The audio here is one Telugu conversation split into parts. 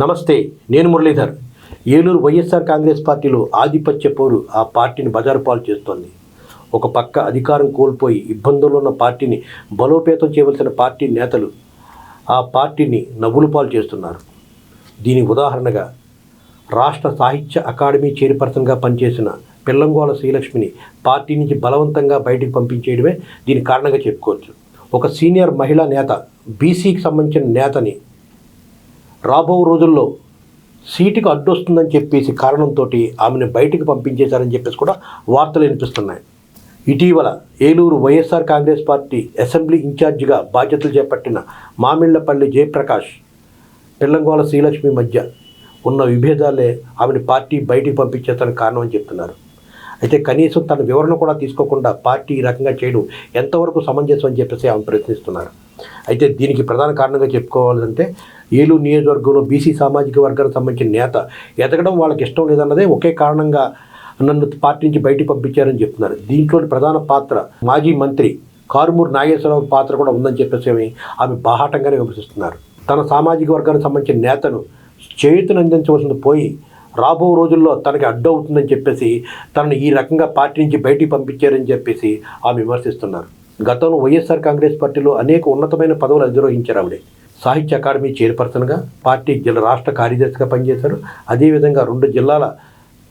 నమస్తే నేను మురళీధర్. ఏలూరు వైఎస్ఆర్ కాంగ్రెస్ పార్టీలో ఆధిపత్య పోరు ఆ పార్టీని బజారు పాలు చేస్తోంది. ఒక పక్క అధికారం కోల్పోయి ఇబ్బందుల్లో ఉన్న పార్టీని బలోపేతం చేయవలసిన పార్టీ నేతలు ఆ పార్టీని నవ్వులు పాలు చేస్తున్నారు. దీని ఉదాహరణగా రాష్ట్ర సాహిత్య అకాడమీ చైర్పర్సన్గా పనిచేసిన పిల్లంగోళ శ్రీలక్ష్మిని పార్టీ నుంచి బలవంతంగా బయటికి పంపించేయడమే దీని కారణంగా చెప్పుకోవచ్చు. ఒక సీనియర్ మహిళా నేత బీసీకి సంబంధించిన నేతని రాబో రోజుల్లో సీటుకు అడ్డొస్తుందని చెప్పేసి కారణంతో ఆమెను బయటికి పంపించేశారని చెప్పేసి కూడా వార్తలు వినిపిస్తున్నాయి. ఇటీవల Eluru YSR Congress party assembly ఇన్ఛార్జిగా బాధ్యతలు చేపట్టిన మామిళ్ళపల్లి జయప్రకాష్ పిల్లంగోల శ్రీలక్ష్మి మధ్య ఉన్న విభేదాలే ఆమెను పార్టీ బయటికి పంపించేస్తానికి కారణం అని చెప్తున్నారు. అయితే కనీసం తన వివరణ కూడా తీసుకోకుండా పార్టీ ఈ రకంగా చేయడం ఎంతవరకు సమంజసం అని చెప్పేసి ఆమె ప్రశ్నిస్తున్నారు. అయితే దీనికి ప్రధాన కారణంగా చెప్పుకోవాలంటే ఏలూరు నియోజకవర్గంలో బీసీ సామాజిక వర్గానికి సంబంధించిన నేత ఎదగడం వాళ్ళకి ఇష్టం లేదన్నదే ఒకే కారణంగా నన్ను పార్టీ నుంచి బయటికి పంపించారని చెప్తున్నారు. దీంట్లో ప్రధాన పాత్ర మాజీ మంత్రి కారుమూరు నాగేశ్వరరావు పాత్ర కూడా ఉందని చెప్పేసి ఆమె బాహాటంగానే విమర్శిస్తున్నారు. తన సామాజిక వర్గానికి సంబంధించిన నేతను చేతును అందించవలసింది పోయి రాబో రోజుల్లో తనకి అడ్డవుతుందని చెప్పేసి తనను ఈ రకంగా పార్టీ నుంచి బయటికి పంపించారని చెప్పేసి ఆమె విమర్శిస్తున్నారు. గతంలో వైఎస్ఆర్ కాంగ్రెస్ పార్టీలో అనేక ఉన్నతమైన పదవులు అధిరోహించారు ఆవిడే. సాహిత్య అకాడమీ చైర్పర్సన్గా పార్టీ జిల్లా రాష్ట్ర కార్యదర్శిగా పనిచేశారు. అదేవిధంగా రెండు జిల్లాల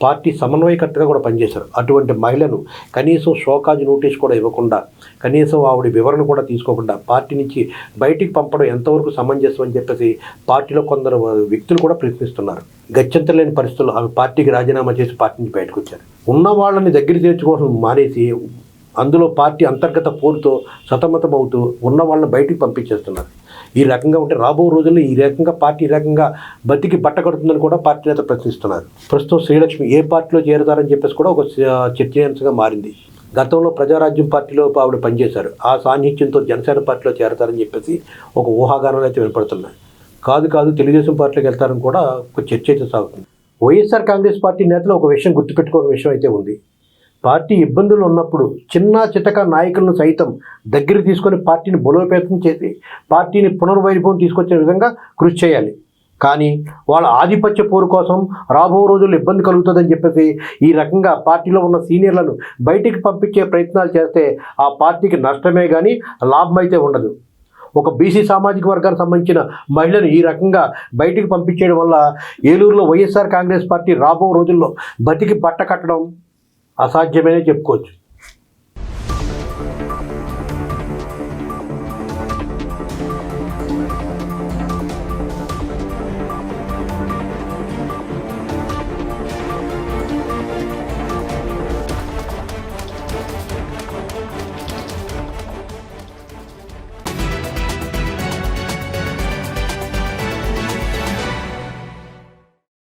పార్టీ సమన్వయకర్తగా కూడా పనిచేశారు. అటువంటి మహిళను కనీసం షోకాజ్ నోటీస్ కూడా ఇవ్వకుండా కనీసం ఆవిడ వివరణ కూడా తీసుకోకుండా పార్టీ నుంచి బయటికి పంపడం ఎంతవరకు సమంజసం అని చెప్పేసి పార్టీలో కొందరు వ్యక్తులు కూడా ప్రయత్నిస్తున్నారు గత్యంతరం లేని పరిస్థితుల్లో ఆమె పార్టీకి రాజీనామా చేసి పార్టీ నుంచి బయటకు వచ్చారు. ఉన్న వాళ్ళని దగ్గర చేర్చుకోవడం మానేసి అందులో పార్టీ అంతర్గత పోరుతో సతమతం అవుతూ ఉన్న వాళ్ళని బయటికి పంపించేస్తున్నారు. ఈ రకంగా ఉంటే రాబో రోజుల్లో ఈ రకంగా పార్టీ ఈ రకంగా బతికి బట్ట కడుతుందని కూడా పార్టీ నేత ప్రశ్నిస్తున్నారు. ప్రస్తుతం శ్రీలక్ష్మి ఏ పార్టీలో చేరతారని చెప్పేసి కూడా ఒక చర్చనీయాంశంగా మారింది. గతంలో ప్రజారాజ్యం పార్టీలో ఆవిడ పనిచేశారు. ఆ సాన్నిహిత్యంతో జనసేన పార్టీలో చేరతారని చెప్పేసి ఒక ఊహాగానాలు అయితే వినపడుతున్నాయి. కాదు కాదు తెలుగుదేశం పార్టీలోకి వెళ్తారని కూడా ఒక చర్చ అయితే సాగుతుంది. వైఎస్ఆర్ కాంగ్రెస్ పార్టీ నేతలు ఒక విషయం గుర్తుపెట్టుకోని విషయం అయితే ఉంది. పార్టీ ఇబ్బందులు ఉన్నప్పుడు చిన్న చితక నాయకులను సైతం దగ్గర తీసుకొని పార్టీని బలోపేతం చేసి పార్టీని పునర్వైభవం తీసుకొచ్చే విధంగా కృషి చేయాలి. కానీ వాళ్ళ ఆధిపత్య పోరు కోసం రాబో రోజుల్లో ఇబ్బంది కలుగుతుందని చెప్పేసి ఈ రకంగా పార్టీలో ఉన్న సీనియర్లను బయటికి పంపించే ప్రయత్నాలు చేస్తే ఆ పార్టీకి నష్టమే కానీ లాభం అయితే ఉండదు. ఒక బీసీ సామాజిక వర్గానికి సంబంధించిన మహిళను ఈ రకంగా బయటికి పంపించేయడం వల్ల ఏలూరులో వైఎస్ఆర్ కాంగ్రెస్ పార్టీ రాబో రోజుల్లో బతికి బట్ట కట్టడం అసాధ్యమేనే చెప్పుకోవచ్చు.